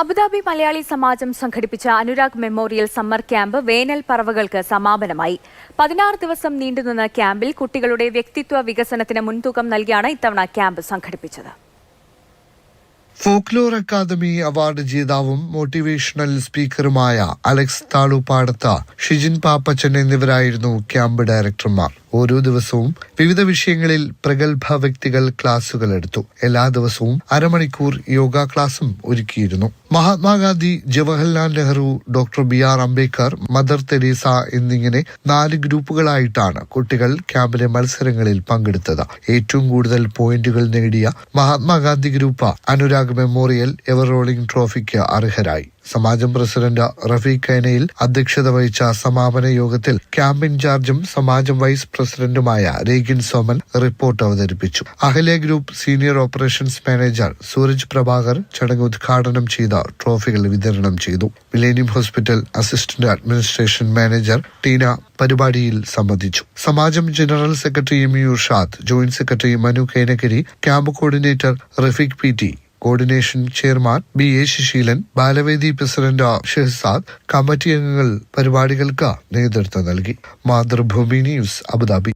Abu Dhabi Malayali സമാജം സംഘടിപ്പിച്ച Anurag memorial summer camp വേനൽ പറവകൾക്ക് സമാപനമായി. പതിനാറ് ദിവസം നീണ്ടുനിന്ന ക്യാമ്പിൽ കുട്ടികളുടെ വ്യക്തിത്വ വികസനത്തിന് മുൻതൂക്കം നൽകിയാണ് ഇത്തവണ ക്യാമ്പ് സംഘടിപ്പിച്ചത്. ഫോക്ലോർ അക്കാദമി അവാർഡ് ജേതാവും മോട്ടിവേഷണൽ സ്പീക്കറുമായ അലക്സ് താളുപാടത്ത ഷിജിൻ പാപ്പച്ചൻ എന്നിവരായിരുന്നു ക്യാമ്പ് ഡയറക്ടർമാർ. ഓരോ ദിവസവും വിവിധ വിഷയങ്ങളിൽ പ്രഗത്ഭ വ്യക്തികൾ ക്ലാസുകൾ എടുത്തു. എല്ലാ ദിവസവും അരമണിക്കൂർ യോഗ ക്ലാസും ഒരുക്കിയിരുന്നു. Mahatma Gandhi Jawaharlal Nehru doctor B R Ambedkar mother Teresa എന്നിങ്ങനെ നാല് ഗ്രൂപ്പുകളായിട്ടാണ് കുട്ടികൾ ക്യാമ്പിലെ മത്സരങ്ങളിൽ പങ്കെടുത്തത്. ഏറ്റവും കൂടുതൽ പോയിന്റുകൾ നേടിയ Mahatma Gandhi group Anurag memorial ever rolling ട്രോഫിക്ക് അർഹരായി. സമാജം പ്രസിഡന്റ് റഫീഖ് കൈനയിൽ അധ്യക്ഷത വഹിച്ച സമാപന യോഗത്തിൽ ക്യാമ്പ് ഇൻചാർജും സമാജം വൈസ് പ്രസിഡന്റുമായ രേഖിൻ സോമൻ റിപ്പോർട്ട് അവതരിപ്പിച്ചു. Ahalya group senior operations manager Sooraj Prabhakar ചടങ്ങ് ഉദ്ഘാടനം ചെയ്ത ട്രോഫികൾ വിതരണം ചെയ്തു. Millennium hospital assistant administration manager Teena പരിപാടിയിൽ സംബന്ധിച്ചു. സമാജം general secretary M U Shad joint secretary Manu Kainakari camp coordinator Rafeeq P T coordination chairman B A Shasheelan Balavedi president Shehzad committee അംഗങ്ങൾ പരിപാടികൾക്ക് നേതൃത്വം നൽകി. Mathrubhumi news Abu Dhabi.